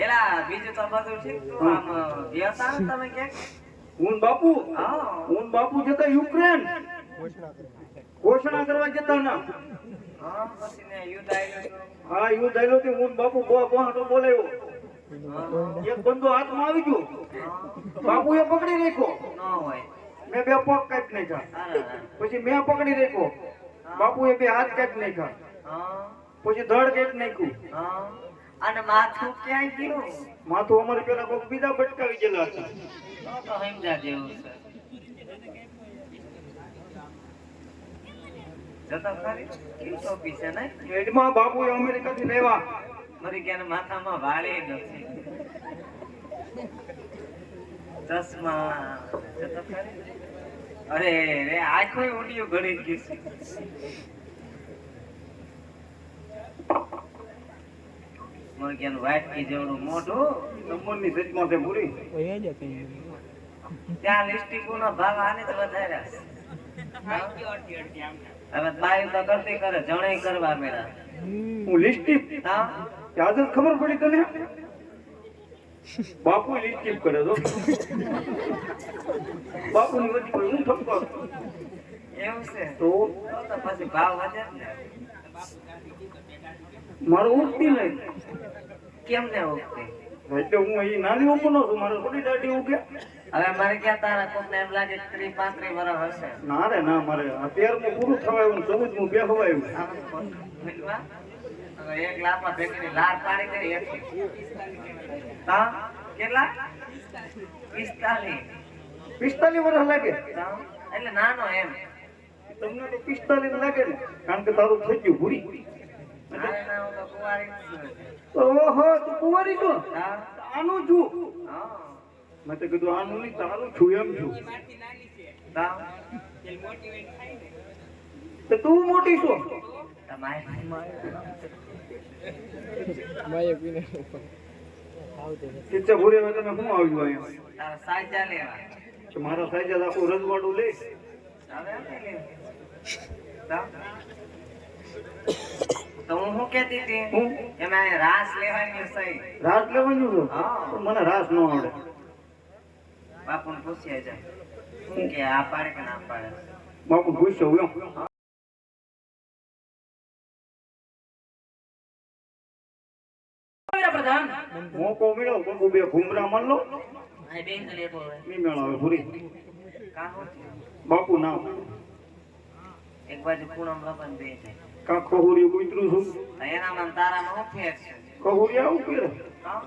એલા બીજું તો બધું ઠીક તું આમ ગયા તમે ક્યાંક? હું બાપુ હા. હું બાપુ જતા યુક્રેન. ઘોષણા કરવા જતા ના. હા યુદ્ધ આવ્યું હા યુદ્ધ થયેલો કે હું બાપુ બો બોલાયો. હા એક બંદો હાથમાં આવી ગયો. બાપુ બાપુએ પકડી રાખ્યો. મેં બે પગ કાપ નાખ્યા. પછી મેં પકડી રાખ્યો. બાપુએ બે હાથ કાપ નાખ્યા. હા. પછી ધડ કાપ નાખ્યું. હા. અને માથું ક્યાંય ગયું? માથું અમારે પેલા કોક બીજા ભટકાવી ગયેલા હતા. તો સમજા જેવું છે. જતો ખરી કેવું ટોપી છે ને? એડમાં બાપુએ અમેરિકાથી લેવા. મારી ક્યાંને માથામાં વાળી નથી. ચશ્મા. જતો ખરી અરે રે આખું ઊંડિયું ઘડી ગયું છે? મારે ક્યાંનું વાટકી જેવડું મોઢું. નંબરની સેટમાં છે પૂરી ત્યાં લિસ્ટિકો નો ભાવ આને જ વધાર્યા. હવે બાઈ તો કરતી કરે જણે કરવા મેળા. હું લિસ્ટિપ હા? જ ખબર પડી તને? બાપુ લિસ્ટિપ કરે તો. બાપુ વચ્ચે હું ઠપકો? એવું છે. તો? પછી ભાવ વધે ને. મારું ઉઠતી નહીં. કેમ ને ઉગતી એટલે હું અહીં નાની ઉંમરનો છું મારે થોડી દાઢી ઉગે. હવે મારે ક્યાં તારા કોમને એમ લાગે કે ત્રીસ પાંત્રીસ વર્ષ હશે? ના રે ના મારે અત્યારે તેરમું પૂરું થવા આવ્યું ચૌદમું બે થવા આવ્યું એક લાપા ભેગીની લાર પાડી દે એકથી. હા? કેટલા? પિસ્તાલીસ. પિસ્તાલીસ વર્ષ લાગે? એટલે નાનો એમ. તમને તો પિસ્તાલીસ લાગે ને કારણ કે તારું થઈ ગયું ભૂરી. ઓહો તું કુંવારી છો? આનું છું. હા. મેં તો કીધું આનું નહીં તારું છું એમ છું. તો તું મોટી છો? તમારે કિચ્ચા ભૂરી હવે તમે શું આવ્યું અહીંયા તારા સાચા લેવા મારા સાઈઝ આખું રજવાડું લે. તો? તો હું શું કહેતી હતી? હું? એમાં રાસ લેવાની સહી રાસ લેવાનું છું પણ મને રાસ ન આવડે. બાપુને પૂછ્યા જાય શું કે આ પાડે કે ના પાડે? બાપુ પૂછ્યો એમ. મોકો મળ્યો બાપુ બે ઘૂમરા માર લો. આ બેન તો લેતો હોય. નહીં મેળાવે ભૂરી બાપુ ના એક બાજુ પૂનમ લગન બે થાય કાં ખહુરી કૂતરું છું? એનામાં ને તારામાં શું ફેર છે? ખહુરી આવું હા?